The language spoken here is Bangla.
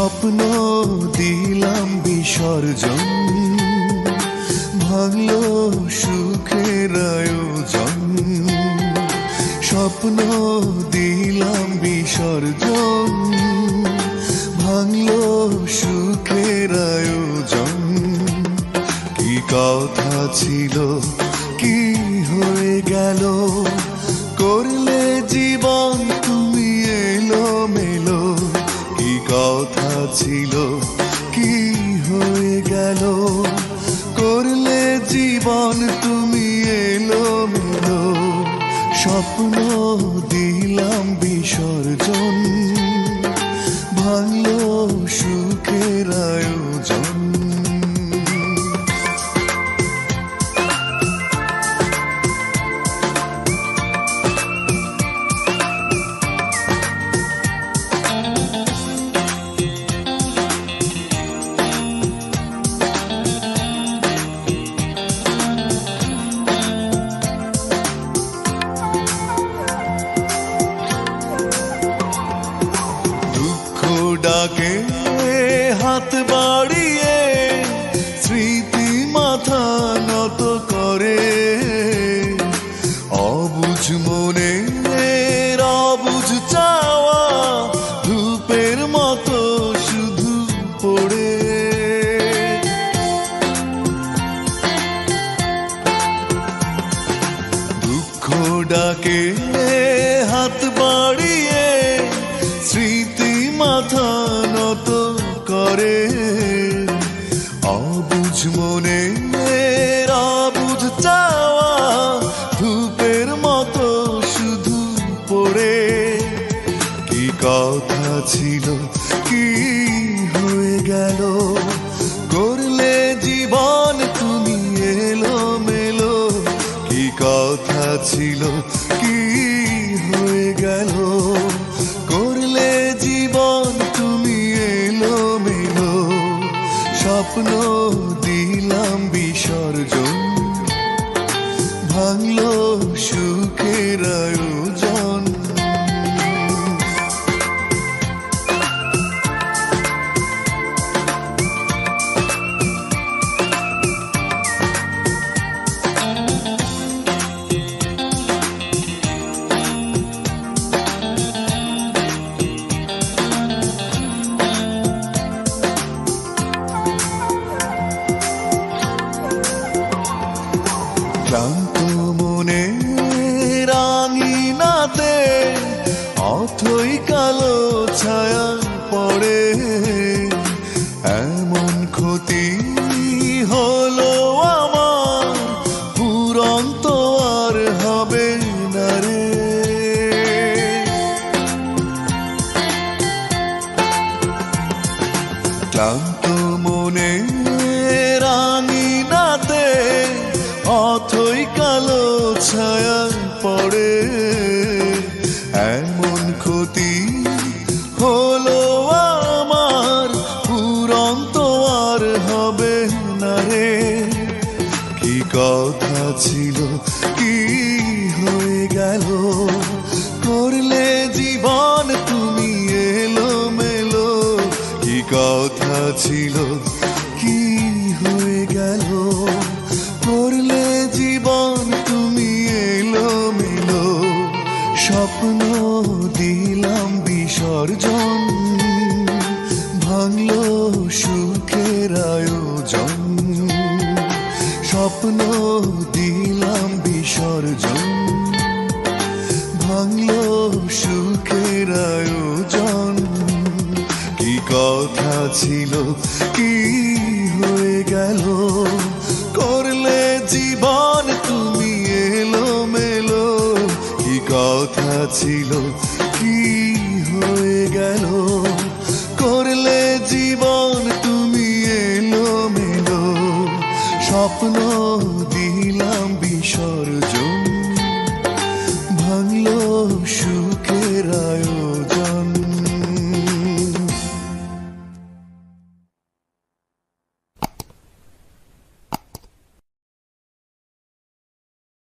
স্বপ্ন দিলাম বিসর্জন। ভাঙল সুখের আয়োজন। স্বপ্ন দিলাম বিসর্জন। ভাঙল সুখের আয়োজন। কি কথা ছিল, কি হয়ে গেল? করলে জীবন ছিল, কি হয়ে গেল? করলে জীবন তুমি এলো মেলো স্বপ্ন দিলাম বিসর্জন ভালো সুখের আয়োজন। ডাকে হাত বাড়িয়ে স্মৃতি মাথা নত করে। অবুঝ মনে অবুঝ চাওয়া ধূপের মতো শুধু পড়ে। দুঃখ ডাকে হাত মাথা নত করে। অবুঝ মনে অবুঝ চাওয়া ধূপের মতো শুধু পড়ে। কি কথা ছিল, কি হয়ে গেল? করলে জীবন তুমি এলো মেলো কি কথা ছিল স্বপ্ন দিলাম বিসর্জন ভাঙল সুখের আয়োজন অথই কালো ছায়া পড়ে এমন ক্ষতি হলো আমার পুরন্ত আর হবে না রে। ক্লান্ত মনে রাঙিনাতে অথই কালো ছায়া পড়ে না কি কথা ছিল, কি হয়ে গেল? করলে জীবন তুমি এলো মেলো কি কথা ছিল, কি হয়ে গেল? করলে জীবন তুমি এলো মেলো স্বপ্ন দিলাম বিসর্জন আয়োজন স্বপ্ন দিলাম বিসর্জন। ভাঙলো সুখের আয়োজন। কি কথা ছিল, কি হয়ে গেল? করলে জীবন তুমি এলো মেলো কি কথা ছিল, কি হয়ে গেল? স্বপ্ন দিলাম বিসর্জন ভাঙল সুখের আয়োজন